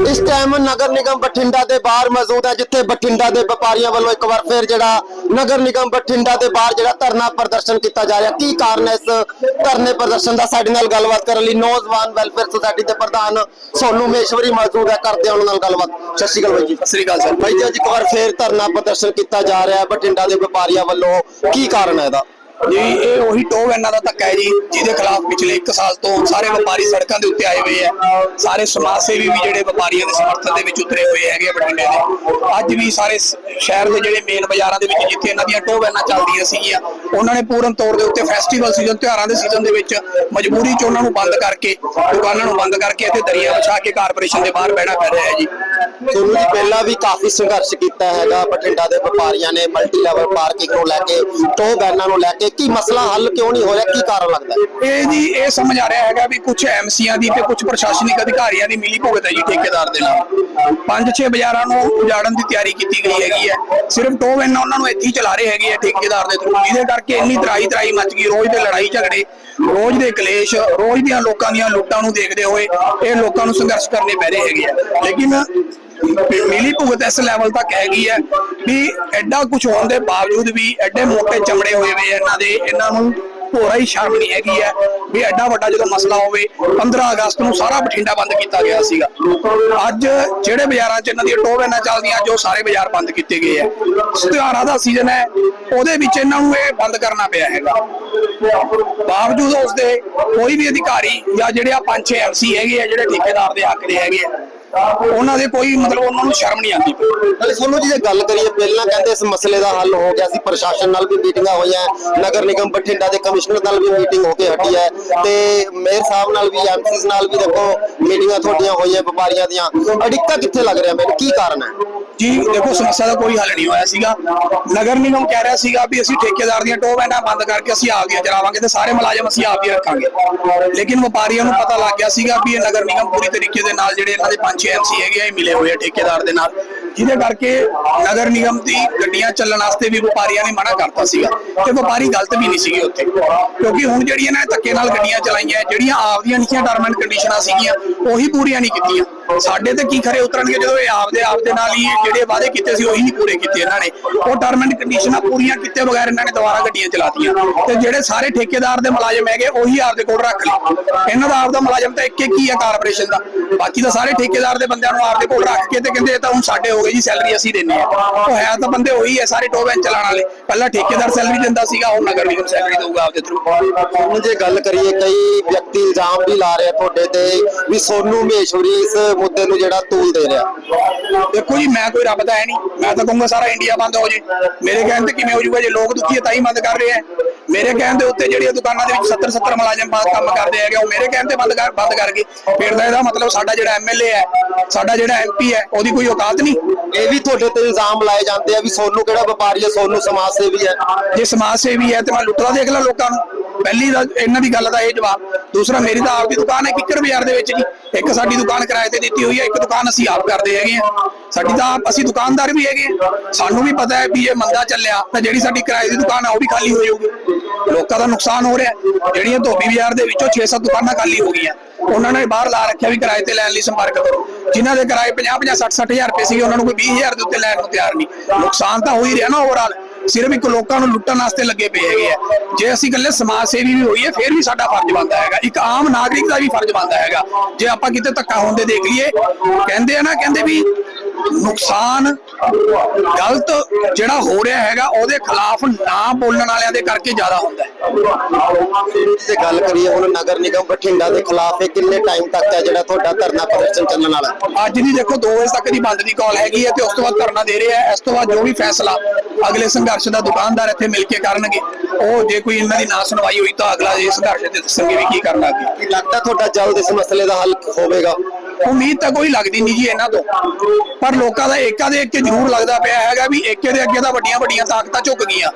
ਇਸ ਟਾਈਮ ਨਗਰ ਨਿਗਮ ਬਠਿੰਡਾ ਦੇ ਬਾਹਰ ਮੌਜੂਦ ਹੈ ਜਿੱਥੇ ਬਠਿੰਡਾ ਦੇ ਵਪਾਰੀਆਂ ਵੱਲੋਂ ਇੱਕ ਵਾਰ ਫਿਰ ਜਿਹੜਾ ਨਗਰ ਨਿਗਮ ਬਠਿੰਡਾ ਦੇ ਬਾਹਰ ਜਿਹੜਾ ਧਰਨਾ ਪ੍ਰਦਰਸ਼ਨ ਕੀਤਾ ਜਾ ਰਿਹਾ। ਕੀ ਕਾਰਨ ਹੈ ਇਸ ਧਰਨੇ ਪ੍ਰਦਰਸ਼ਨ ਦਾ? ਸਾਡੇ ਨਾਲ ਗੱਲਬਾਤ ਕਰਨ ਲਈ ਨੌਜਵਾਨ ਵੈਲਫੇਅਰ ਸੁਸਾਇਟੀ ਦੇ ਪ੍ਰਧਾਨ ਸੋਨੂ ਮੇਸ਼ਵਰੀ ਮੌਜੂਦ ਹੈ। ਕਰਦੇ ਉਹਨਾਂ ਨਾਲ ਗੱਲਬਾਤ। ਸਤਿ ਸ਼੍ਰੀ ਅਕਾਲ ਬਾਈ ਜੀ। ਸਤਿ ਸ੍ਰੀ ਅਕਾਲ ਸਰ। ਬਾਈ ਜੀ ਅੱਜ ਇੱਕ ਵਾਰ ਫਿਰ ਧਰਨਾ ਪ੍ਰਦਰਸ਼ਨ ਕੀਤਾ ਜਾ ਰਿਹਾ ਹੈ ਬਠਿੰਡਾ ਦੇ ਵਪਾਰੀਆਂ ਵੱਲੋਂ। ਕੀ ਕਾਰਨ ਹੈ ਇਹਦਾ? ਜੀ, ਇਹ ਉਹੀ ਟੋਵ ਇਹਨਾਂ ਦਾ ਧੱਕਾ ਹੈ ਜੀ, ਜਿਹਦੇ ਖਿਲਾਫ ਪਿਛਲੇ 1 ਸਾਲ ਤੋਂ ਸਾਰੇ ਵਪਾਰੀ ਸੜਕਾਂ ਦੇ ਉੱਤੇ ਆਏ ਹੋਏ ਆ ਸਾਰੇ ਸਮਾਜ ਸੇਵੀ ਵੀ ਜਿਹੜੇ ਵਪਾਰੀਆਂ ਦੇ ਸਮਰਥਨ ਦੇ ਵਿੱਚ ਉਤਰੇ ਹੋਏ ਹੈਗੇ ਆ ਬਠਿੰਡੇ ਦੇ। ਅੱਜ ਵੀ ਸਾਰੇ ਸ਼ਹਿਰ ਦੇ ਜਿਹੜੇ ਮੇਨ ਬਾਜ਼ਾਰਾਂ ਦੇ ਵਿੱਚ ਜਿੱਥੇ ਇਹਨਾਂ ਦੀਆਂ ਟੋਵ ਵੈਨਾਂ ਚੱਲਦੀਆਂ ਸੀਗੀਆਂ ਉਹਨਾਂ ਨੇ ਪੂਰਨ ਤੌਰ ਦੇ ਉੱਤੇ ਫੈਸਟੀਵਲ ਸੀਜ਼ਨ ਤਿਉਹਾਰਾਂ ਦੇ ਸੀਜ਼ਨ ਦੇ ਵਿੱਚ ਮਜਬੂਰੀ 'ਚ ਉਹਨਾਂ ਨੂੰ ਬੰਦ ਕਰਕੇ ਦੁਕਾਨਾਂ ਨੂੰ ਬੰਦ ਕਰਕੇ ਇੱਥੇ ਦਰੀਆਂ ਵਿਛਾ ਕੇ ਕਾਰਪੋਰੇਸ਼ਨ ਦੇ ਬਾਹਰ ਬਹਿਣਾ ਪੈ ਰਿਹਾ ਹੈ ਜੀ। ਸੋਨੂ ਜੀ ਪਹਿਲਾਂ ਵੀ ਕਾਫੀ ਸੰਘਰਸ਼ ਕੀਤਾ ਹੈਗਾ ਬਠਿੰਡਾ ਦੇ ਵਪਾਰੀਆਂ ਨੇ ਮਲਟੀ ਲੈਵਲ ਪਾਰਕਿੰਗ ਨੂੰ ਲੈ ਕੇ ਟੋ ਬੈਨਾਂ ਨੂੰ ਲੈ ਕੇ ਕੀ ਮਸਲਾ ਹੱਲ ਕਿਉਂ ਨਹੀਂ ਹੋ ਰਿਹਾ ਕੀ ਕਾਰਨ ਲੱਗਦਾ ਇਹ ਜੀ ਇਹ ਸਮਝ ਆ ਰਿਹਾ ਹੈਗਾ ਵੀ ਕੁਝ ਐਮਸੀਆਂ ਦੀ ਤੇ ਕੁਝ ਪ੍ਰਸ਼ਾਸਨਿਕ ਅਧਿਕਾਰੀਆਂ ਦੀ ਮਿਲੀ ਭੁਗਤ ਹੈ ਜੀ ਠੇਕੇਦਾਰ ਦੇ ਨਾਲ। ਪੰਜ ਛੇ ਬਾਜ਼ਾਰਾਂ ਨੂੰ ਉਜਾੜਨ ਦੀ ਤਿਆਰੀ ਕੀਤੀ ਗਈ ਹੈਗੀ ਹੈ। ਸਿਰਫ ਟੋਵ ਇਹਨਾਂ ਉਹਨਾਂ ਨੂੰ ਇੱਥੇ ਹੀ ਚਲਾ ਰਹੇ ਹੈਗੇ ਆ ਠੇਕੇਦਾਰ ਦੇ ਥਰੂ ਜਿਹਦੇ ਕਰਕੇ ਇੰਨੀ ਤਰਾਈ ਤਰਾਈ ਮਚ ਗਈ, ਰੋਜ਼ ਦੇ ਲੜਾਈ ਝਗੜੇ, ਰੋਜ਼ ਦੇ ਕਲੇਸ਼, ਰੋਜ਼ ਦੀਆਂ ਲੋਕਾਂ ਦੀਆਂ ਲੁੱਟਾਂ ਨੂੰ ਦੇਖਦੇ ਹੋਏ ਇਹ ਲੋਕਾਂ ਨੂੰ ਸੰਘਰਸ਼ ਕਰਨੇ ਪੈ ਰਹੇ ਹੈਗੇ ਆ। ਲੇਕਿਨ ਮਿਲੀ ਭੁਗਤ ਇਸ ਲੈਵਲ ਤੱਕ ਹੈਗੀ ਹੈ ਵੀ ਐਡਾ ਕੁਝ ਹੋਣ ਦੇ ਬਾਵਜੂਦ ਵੀ ਐਡੇ ਮੋਟੇ ਚਮੜੇ ਹੋਏ ਵੇ ਇਹਨਾਂ ਦੇ, ਇਹਨਾਂ ਨੂੰ ਭੋਰਾ ਹੀ ਸ਼ਰਮ ਨਹੀਂ ਹੈਗੀ ਹੈ ਵੀ ਐਡਾ ਵੱਡਾ ਜਦੋਂ ਮਸਲਾ ਹੋਵੇ 15 ਅਗਸਤ ਨੂੰ ਸਾਰਾ ਬਠਿੰਡਾ ਬੰਦ ਕੀਤਾ ਗਿਆ ਸੀਗਾ। ਅੱਜ ਜਿਹੜੇ ਬਾਜ਼ਾਰਾਂ 'ਚ ਇਹਨਾਂ ਦੀਆਂ ਟੋਹ ਚੱਲਦੀਆਂ, ਅੱਜ ਉਹ ਸਾਰੇ ਬਾਜ਼ਾਰ ਬੰਦ ਕੀਤੇ ਗਏ ਆ। ਤਿਉਹਾਰਾਂ ਦਾ ਸੀਜ਼ਨ ਹੈ, ਉਹਦੇ ਵਿੱਚ ਇਹਨਾਂ ਨੂੰ ਇਹ ਬੰਦ ਕਰਨਾ ਪਿਆ ਹੈਗਾ। ਬਾਵਜੂਦ ਉਸ ਦੇ ਕੋਈ ਵੀ ਅਧਿਕਾਰੀ ਜਾਂ ਜਿਹੜੇ ਆ ਪੰਜ ਛੇ ਐਮਸੀ ਹੈਗੇ ਆ, ਜਿਹੜੇ ਠੇਕੇਦਾਰ ਦੇ ਹੱਕ ਦੇ ਹੈਗੇ ਆ ਉਹਨਾਂ ਦੇ ਕੋਈ ਮਤਲਬ ਉਹਨਾਂ ਨੂੰ ਸ਼ਰਮ ਨਹੀਂ ਆਉਂਦੀ। ਨਾਲੇ ਸੋਨੂ ਜੀ ਜੇ ਗੱਲ ਕਰੀਏ, ਪਹਿਲਾਂ ਕਹਿੰਦੇ ਇਸ ਮਸਲੇ ਦਾ ਹੱਲ ਹੋ ਗਿਆ ਸੀ, ਪ੍ਰਸ਼ਾਸਨ ਨਾਲ ਵੀ ਮੀਟਿੰਗਾਂ ਹੋਈਆਂ, ਨਗਰ ਨਿਗਮ ਬਠਿੰਡਾ ਦੇ ਕਮਿਸ਼ਨਰ ਨਾਲ ਵੀ ਮੀਟਿੰਗ ਹੋ ਕੇ ਹਟੀ ਹੈ ਤੇ ਮੇਅਰ ਸਾਹਿਬ ਨਾਲ ਵੀ ਐਮਸੀਸ ਨਾਲ ਵੀ ਦੇਖੋ, ਮੀਟਿੰਗਾਂ ਤੁਹਾਡੀਆਂ ਹੋਈਆਂ, ਵਪਾਰੀਆਂ ਦੀਆਂ। ਅੜਿੱਕਾ ਕਿੱਥੇ ਲੱਗ ਰਿਹਾ ਮੈਨੂੰ? ਕੀ ਕਾਰਨ ਹੈ? ਜੀ, ਦੇਖੋ, ਸਮੱਸਿਆ ਦਾ ਕੋਈ ਹੱਲ ਨਹੀਂ ਹੋਇਆ ਸੀਗਾ। ਨਗਰ ਨਿਗਮ ਕਹਿ ਰਿਹਾ ਸੀਗਾ ਵੀ ਅਸੀਂ ਠੇਕੇਦਾਰ ਦੀਆਂ ਟੋਹ ਵੈਨਾਂ ਬੰਦ ਕਰਕੇ ਅਸੀਂ ਆਪ ਦੀਆਂ ਚਲਾਵਾਂਗੇ ਤੇ ਸਾਰੇ ਮੁਲਾਜ਼ਮ ਅਸੀਂ ਆਪ ਹੀ ਰੱਖਾਂਗੇ। ਲੇਕਿਨ ਵਪਾਰੀਆਂ ਨੂੰ ਪਤਾ ਲੱਗ ਗਿਆ ਸੀਗਾ ਵੀ ਇਹ ਨਗਰ ਨਿਗਮ ਪੂਰੀ ਤਰੀਕੇ ਦੇ ਨਾਲ ਜਿਹੜੇ ਇਹਨਾਂ ਦੇ ਪੰਜ ਛੇ ਐਮਸੀ ਹੈਗੇ ਆ, ਇਹ ਮਿਲੇ ਹੋਏ ਆ ਠੇਕੇਦਾਰ ਦੇ ਨਾਲ। ਜਿਹਦੇ ਕਰਕੇ ਨਗਰ ਨਿਗਮ ਦੀ ਗੱਡੀਆਂ ਚੱਲਣ ਵਾਸਤੇ ਵੀ ਵਪਾਰੀਆਂ ਨੇ ਮਨਾ ਕਰਤਾ ਸੀਗਾ ਤੇ ਵਪਾਰੀ ਗਲਤ ਵੀ ਨਹੀਂ ਸੀਗੇ ਉੱਥੇ। ਕਿਉਂਕਿ ਹੁਣ ਜਿਹੜੀਆਂ ਨੇ ਧੱਕੇ ਨਾਲ ਗੱਡੀਆਂ ਚਲਾਈਆਂ, ਜਿਹੜੀਆਂ ਆਪਦੀਆਂ ਨਿੱਕੀਆਂ ਟਰਮ ਐਂਡ ਕੰਡੀਸ਼ਨਾਂ ਸੀਗੀਆਂ, ਉਹੀ ਪੂਰੀਆਂ ਨਹੀਂ ਕੀਤੀਆਂ। ਸਾਡੇ ਤੇ ਕੀ ਖਰੇ ਉਤਰਨਗੇ ਜਦੋਂ ਇਹ ਆਪਦੇ ਆਪਦੇ ਨਾਲ ਹੀ ਜਿਹੜੇ ਵਾਅਦੇ ਕੀਤੇ ਸੀ, ਉਹੀ ਨਹੀਂ ਪੂਰੇ ਕੀਤੇ ਇਹਨਾਂ ਨੇ। ਉਹ ਟਰਮ ਐਂਡ ਕੰਡੀਸ਼ਨਾਂ ਪੂਰੀਆਂ ਕੀਤੇ ਬਗੈਰ ਇਹਨਾਂ ਨੇ ਦੁਬਾਰਾ ਗੱਡੀਆਂ ਚਲਾਤੀਆਂ। ਤੇ ਜਿਹੜੇ ਸਾਰੇ ਠੇਕੇਦਾਰ ਦੇ ਮੁਲਾਜ਼ਮ ਹੈਗੇ, ਉਹੀ ਆਪਦੇ ਕੋਲ ਰੱਖ ਲਏ। ਇਹਨਾਂ ਦਾ ਆਪਦਾ ਮੁਲਾਜ਼ਮ ਤਾਂ ਇੱਕ ਇੱਕ ਹੀ ਆ ਕਾਰਪੋਰੇਸ਼ਨ ਦਾ। ਬਾਕੀ ਤਾਂ ਸਾਰੇ ਠੇਕੇਦਾਰ ਦੇ ਬੰਦਿਆਂ ਨੂੰ ਆਪਦੇ ਕੋਲ ਰੱਖ ਕੇ ਤੇ ਕਹਿੰਦੇ ਇਹ ਤਾਂ ਹੁਣ ਸਾਡੇ ਹੋ ਗਏ ਜੀ ਸੈਲਰੀ ਅਸੀਂ ਦਿੰਨੇ ਆ ਉਹ ਹੈ ਤਾਂ ਬੰਦੇ ਉਹੀ ਹੈ ਸਾਰੇ ਟੋਵੈਨ ਚਲਾਉਣ ਵਾਲੇ। ਪਹਿਲਾਂ ਠੇਕੇਦਾਰ ਸੈਲਰੀ ਦਿੰਦਾ ਸੀਗਾ ਹੁਣ ਨਗਰ ਨਿਗਮ ਸੈਲਰੀ ਦਊਗਾ ਆਪਦੇ ਥਰੂ ਹੁਣ ਜੇ ਗੱਲ ਕਰੀਏ ਕਈ ਵਿਅਕਤੀ ਇਲਜ਼ਾਮ ਵੀ ਲਾ ਰਹੇ ਆ ਤੁਹਾਡੇ ਤੇ ਵੀ ਸੋਨੂ ਮਹੇਸ਼ਵਰੀ ਇਸ ਮੁੱਦੇ ਨੂੰ ਜਿਹੜਾ ਤੂਲ ਦੇ ਰਿਹਾ। ਦੇਖੋ ਜੀ ਮੈਂ ਕੋਈ ਰੱਬ ਦਾ ਹੈ ਨਹੀਂ। ਮੈਂ ਤਾਂ ਕਹੂੰਗਾ ਸਾਰਾ ਇੰਡੀਆ ਬੰਦ ਹੋ ਜੇ। ਮੇਰੇ ਕਹਿਣ ਤੇ ਕਿਵੇਂ ਹੋ ਜਾਊਗਾ? ਜੇ ਲੋਕ ਦੁਖੀ ਹੈ ਤਾਂ ਹੀ ਬੰਦ ਕਰ ਰਹੇ ਆ। ਮੇਰੇ ਕਹਿਣ ਦੇ ਉੱਤੇ ਜਿਹੜੀਆਂ ਦੁਕਾਨਾਂ ਦੇ ਵਿੱਚ 70 70 ਮੁਲਾਜ਼ਮ ਕੰਮ ਕਰਦੇ ਹੈਗੇ ਉਹ ਮੇਰੇ ਕਹਿਣ ਤੇ ਬੰਦ ਕਰ ਬੰਦ ਕਰ ਗਏ। ਫਿਰ ਤਾਂ ਇਹਦਾ ਮਤਲਬ ਸਾਡਾ ਜਿਹੜਾ ਐਮਐਲਏ ਹੈ ਸਾਡਾ ਜਿਹੜਾ ਐਮਪੀ ਹੈ ਉਹਦੀ ਕੋਈ ਔਕਾਤ ਨਹੀਂ। ਇਹ ਵੀ ਤੁਹਾਡੇ ਤੇ ਇਲਜ਼ਾਮ ਲਾਏ ਜਾਂਦੇ ਆ ਵੀ ਸੋਨੂ ਕਿਹੜਾ ਵਪਾਰੀ ਹੈ ਸੋਨੂ ਸਮਾਜ ਸੇਵੀ ਹੈ। ਜੇ ਸਮਾਜ ਸੇਵੀ ਹੈ ਤੇ ਮੈਂ ਲੁੱਟਦਾ ਦੇਖ ਲਾ ਲੋਕਾਂ ਨੂੰ। ਪਹਿਲੀ ਦਾ ਇਹਨਾਂ ਦੀ ਗੱਲ ਦਾ ਇਹ ਜਵਾਬ। ਦੂਸਰਾ, ਮੇਰੀ ਤਾਂ ਆਪ ਦੀ ਦੁਕਾਨ ਹੈ ਕਿੱਕਰ ਬਾਜ਼ਾਰ ਦੇ ਵਿੱਚ ਜੀ। ਇੱਕ ਸਾਡੀ ਦੁਕਾਨ ਕਿਰਾਏ ਤੇ ਦਿੱਤੀ ਹੋਈ ਹੈ, ਇੱਕ ਦੁਕਾਨ ਅਸੀਂ ਆਪ ਕਰਦੇ ਹੈਗੇ ਆ ਸਾਡੀ ਤਾਂ ਆਪ ਅਸੀਂ ਦੁਕਾਨਦਾਰ ਵੀ ਹੈਗੇ ਆ ਸਾਨੂੰ ਵੀ ਪਤਾ ਹੈ ਵੀ ਜੇ ਮੰਦਾ ਚੱਲਿਆ, ਤਾਂ ਜਿਹੜੀ ਸਾਡੀ ਕਿਰਾਏ ਦੀ ਦੁਕਾਨ ਆ, ਉਹ ਵੀ ਖਾਲੀ ਹੋ ਜਾਊਗੀ। ਲੋਕਾਂ ਦਾ ਨੁਕਸਾਨ ਹੋ ਰਿਹਾ। ਜਿਹੜੀਆਂ ਧੋਬੀ ਬਾਜ਼ਾਰ ਦੇ ਵਿੱਚੋਂ 6-7 ਦੁਕਾਨਾਂ ਖਾਲੀ ਹੋ ਗਈਆਂ। ਉਹਨਾਂ ਨੇ ਬਾਹਰ ਲਾ ਰੱਖਿਆ ਵੀ ਕਿਰਾਏ ਤੇ ਲੈਣ ਲਈ ਸੰਪਰਕ ਕਰੋ। ਜਿਨ੍ਹਾਂ ਦੇ ਕਿਰਾਏ 50-50 60-60 ਹਜ਼ਾਰ ਰੁਪਏ ਸੀਗੇ, ਉਹਨਾਂ ਨੂੰ ਕੋਈ 20000 ਦੇ ਉੱਤੇ ਲੈਣ ਨੂੰ ਤਿਆਰ ਨਹੀਂ। ਨੁਕਸਾਨ ਤਾਂ ਹੋ ਹੀ ਰਿਹਾ ਨਾ ਓਵਰਆਲ ਸਿਰਫ ਇੱਕ ਲੋਕਾਂ ਨੂੰ ਲੁੱਟਣ ਵਾਸਤੇ ਲੱਗੇ ਪਏ ਹੈਗੇ ਆ। ਜੇ ਅਸੀਂ ਇਕੱਲੇ ਸਮਾਜ ਸੇਵੀ ਵੀ ਹੋਈਏ, ਫਿਰ ਵੀ ਸਾਡਾ ਫਰਜ਼ ਬਣਦਾ ਹੈਗਾ। ਇੱਕ ਆਮ ਨਾਗਰਿਕ ਦਾ ਵੀ ਫਰਜ਼ ਬਣਦਾ ਹੈਗਾ। ਜੇ ਆਪਾਂ ਕਿਤੇ ਧੱਕਾ ਹੁੰਦੇ ਦੇਖ ਲਈਏ, ਕਹਿੰਦੇ ਆ ਨਾ, ਕਹਿੰਦੇ ਵੀ ਨੁਕਸਾਨ ਗਲਤ ਜਿਹੜਾ ਹੋ ਰਿਹਾ ਹੈਗਾ ਉਹਦੇ ਖਿਲਾਫ ਨਾ ਬੋਲਣ ਵਾਲਿਆਂ ਦੇ ਕਰਕੇ ਜ਼ਿਆਦਾ ਹੁੰਦਾ ਹੈ। ਜੇ ਗੱਲ ਕਰੀਏ ਹੁਣ ਨਗਰ ਨਿਗਮ ਬਠਿੰਡਾ ਦੇ ਖਿਲਾਫ ਇਹ ਕਿੰਨੇ ਟਾਈਮ ਤੱਕ ਹੈ ਜਿਹੜਾ ਤੁਹਾਡਾ ਧਰਨਾ ਪ੍ਰਦਰਸ਼ਨ ਚੱਲਣ ਵਾਲਾ? ਅੱਜ ਦੀ ਦੇਖੋ 2 ਵਜੇ ਤੱਕ ਦੀ ਬੰਦ ਦੀ ਕਾਲ ਹੈਗੀ ਹੈ ਤੇ ਉਸ ਤੋਂ ਬਾਅਦ ਧਰਨਾ ਦੇ ਰਹੇ ਆ ਇਸ ਤੋਂ ਬਾਅਦ ਜੋ ਵੀ ਫੈਸਲਾ ਅਗਲੇ ਸੰਘਰਸ਼ ਦਾ ਦੁਕਾਨਦਾਰ ਇੱਥੇ ਮਿਲ ਕੇ ਕਰਨਗੇ। ਉਹ ਜੇ ਕੋਈ ਇਹਨਾਂ ਦੀ ਨਾ ਸੁਣਵਾਈ ਹੋਈ ਤਾਂ ਅਗਲਾ ਇਹ ਸੰਘਰਸ਼ ਤੇ ਦੱਸਣਗੇ ਵੀ ਕੀ ਕਰਨਾ ਅੱਗੇ। ਕੀ ਲੱਗਦਾ ਤੁਹਾਡਾ ਜਲਦ ਇਸ ਮਸਲੇ ਦਾ ਹੱਲ ਹੋਵੇਗਾ? ਉਮੀਦ ਤਾਂ ਕੋਈ ਲੱਗਦੀ ਨਹੀਂ ਜੀ ਇਹਨਾਂ ਤੋਂ। ਪਰ ਲੋਕਾਂ ਦਾ ਏਕਾ ਦੇ ਕੇ ਜ਼ਰੂਰ ਲੱਗਦਾ ਪਿਆ ਹੈਗਾ ਵੀ ਏਕੇ ਦੇ ਅੱਗੇ ਤਾਂ ਵੱਡੀਆਂ ਵੱਡੀਆਂ ਤਾਕਤਾਂ ਝੁਕ ਗਈਆਂ।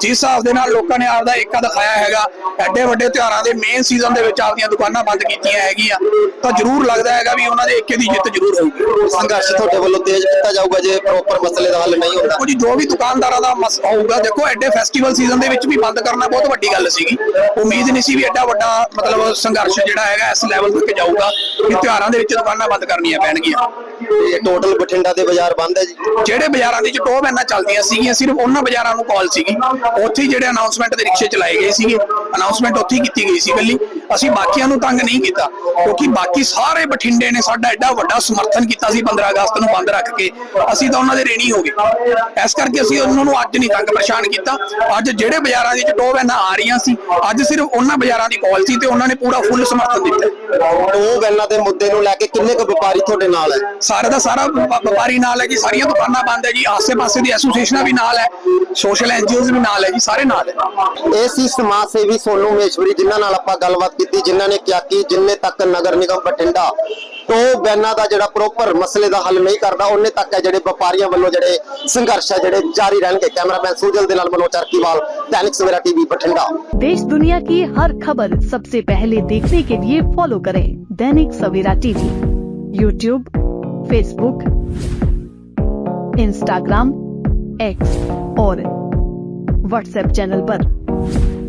ਜਿਸ ਹਿਸਾਬ ਦੇ ਨਾਲ ਲੋਕਾਂ ਨੇ ਆਪਦਾ ਏਕਾ ਦਿਖਾਇਆ ਹੈਗਾ ਐਡੇ ਵੱਡੇ ਤਿਉਹਾਰਾਂ ਦੇ ਮੇਨ ਸੀਜ਼ਨ ਦੇ ਵਿੱਚ ਆਪਦੀਆਂ ਦੁਕਾਨਾਂ ਬੰਦ ਕੀਤੀਆਂ ਹੈਗੀਆਂ। ਤਾਂ ਜ਼ਰੂਰ ਲੱਗਦਾ ਹੈਗਾ ਵੀ ਉਹਨਾਂ ਦੇ ਏਕੇ ਦੀ ਜਿੱਤ ਜ਼ਰੂਰ ਹੋਊਗੀ। ਸੰਘਰਸ਼ ਤੁਹਾਡੇ ਵੱਲੋਂ ਤੇਜ਼ ਕੀਤਾ ਜਾਊਗਾ ਜੇ ਪ੍ਰੋਪਰ ਮਸਲੇ ਦਾ ਹੱਲ ਨਹੀਂ ਹੁੰਦਾ। ਦੇਖੋ ਜੀ ਵੀ ਦੁਕਾਨਦਾਰਾਂ ਦਾ ਮਸ ਹੋਊਗਾ ਦੇਖੋ ਐਡੇ ਫੈਸਟੀਵਲ ਸੀਜ਼ਨ ਦੇ ਵਿੱਚ ਵੀ ਬੰਦ ਕਰਨਾ ਬਹੁਤ ਵੱਡੀ ਗੱਲ ਸੀਗੀ। ਉਮੀਦ ਨਹੀਂ ਸੀ ਵੀ ਐਡਾ ਵੱਡਾ ਮਤਲਬ ਸੰਘਰਸ਼ ਜਿਹੜਾ ਹੈਗਾ ਇਸ ਲੈਵਲ ਤੱਕ ਜਾਊਗਾ ਕਿ ਤਿਉਹਾਰਾਂ ਦੇ ਵਿੱਚ ਦੁਕਾਨਾਂ ਬੰਦ ਕਰਨੀਆਂ ਪੈਣਗੀਆਂ। ਤੇ ਟੋਟਲ ਬਠਿੰਡਾ ਦੇ ਬਾਜ਼ਾਰ ਬੰਦ ਹੈ ਜੀ। ਜਿਹੜੇ ਬਾਜ਼ਾਰਾਂ ਦੀ ਚ ਟੋ ਵੈਨਾਂ ਚੱਲਦੀਆਂ ਸੀਗੀਆਂ ਸਿਰਫ ਉਹਨਾਂ ਬਾਜ਼ਾਰਾਂ ਨੂੰ ਕਾਲ ਸੀਗੀ। ਉੱਥੇ ਜਿਹੜੇ ਅਨਾਉਂਸਮੈਂਟ ਦੇ ਰਿਕਸ਼ੇ ਚਲਾਏ ਗਏ ਸੀਗੇ। ਅਨਾਉਂਸਮੈਂਟ ਉੱਥੇ ਹੀ ਕੀਤੀ ਗਈ ਸੀ ਗੱਲੀ ਅਸੀਂ ਬਾਕੀਆਂ ਨੂੰ ਤੰਗ ਨਹੀਂ ਕੀਤਾ ਕਿਉਂਕਿ ਬਾਕੀ ਸਾਰੇ ਬਠਿੰਡੇ ਨੇ ਸਾਡਾ ਐਡਾ ਵੱਡਾ ਸਮਰਥਨ ਕੀਤਾ ਸੀ 15 ਅਗਸਤ ਨੂੰ ਬੰਦ ਰੱਖ ਕੇ। ਅਸੀਂ ਤਾਂ ਉਹਨਾਂ ਦੇ ਰੇਣੀ ਹੋ ਗਏ। ਇਸ ਕਰਕੇ ਅਸੀਂ ਉਹਨਾਂ ਨੂੰ ਅੱਜ ਨਹੀਂ ਤੰਗ ਪਰੇਸ਼ਾਨ ਕੀਤਾ। ਅੱਜ ਜਿਹੜੇ ਬਾਜ਼ਾਰਾਂ ਦੀ ਚ ਟੋ ਵੈਨਾਂ ਆ ਰਹੀਆਂ ਸੀ ਅੱਜ ਸਿਰਫ ਉਹਨਾਂ ਬਾਜ਼ਾਰਾਂ ਦੀ ਕਾਲ ਸੀ ਤੇ ਉਹਨਾਂ ਨੇ ਪੂਰਾ ਫੁੱਲ ਸਮਰਥਨ ਦਿੱਤਾ। ਟੋ ਵੈਨਾਂ ਦੇ ਮੁੱਦੇ ਨੂੰ ਲੈ ਕੇ ਕਿੰਨੇ ਕੁ ਵਪਾਰੀ ਤੁਹਾਡੇ ਨਾਲ ਹੈ? ਸਾਰਾ ਦਾ ਸਾਰਾ ਵਪ- ਵਪਾਰੀ ਨਾਲ ਹੈ ਜੀ ਸਾਰੀਆਂ ਦੁਕਾਨਾਂ ਬੰਦ ਹੈ ਜੀ ਆਸੇ-ਪਾਸੇ ਦੀ ਐਸੋਸੀਏਸ਼ਨਾਂ ਵੀ ਨਾਲ ਹੈ ਸੋਸ਼ਲ ਐਨਜੀਓਜ਼ ਵੀ ਨਾਲ ਹੈ ਜੀ ਸਾਰੇ ਨਾਲ ਹੈ। ਇਹ ਸੀ ਸਮਾਜ ਸੇਵੀ ਸੋਨੂ ਮੇਸ਼ਵਰੀ ਜਿਨ੍ਹਾਂ ਨਾਲ ਆਪਾਂ ਗੱਲਬਾਤ ਕੀਤੀ ਜਿਨ੍ਹਾਂ ਨੇ ਕਿਹਾ ਕਿ ਜਿੰਨੇ ਤੱਕ ਨਗਰ ਨਿਗਮ ਬਠਿੰਡਾ ਟੋ ਵੈਨਾਂ ਦਾ ਜਿਹੜਾ ਪ੍ਰੋਪਰ ਮਸਲੇ ਦਾ ਹੱਲ ਨਹੀਂ ਕਰਦਾ ਉਹਨੇ ਤੱਕ ਹੈ ਜਿਹੜੇ ਵਪਾਰੀਆਂ ਵੱਲੋਂ ਜਿਹੜੇ ਸੰਘਰਸ਼ ਹੈ ਜਿਹੜੇ ਜਾਰੀ ਰਹਿਣਗੇ ਕੈਮਰਾਮੈਨ ਸੁਜਲ ਦੇ ਨਾਲ ਮਨੋਜ ਚਰਕੀਵਾਲ ਦੈਨਿਕ ਸਵੇਰਾ ਟੀਵੀ ਬਠਿੰਡਾ देश दुनिया की हर खबर सबसे पहले देखने के लिए फॉलो करें Dainik Savera TV YouTube Facebook Instagram X और व्हाट्सएप चैनल पर।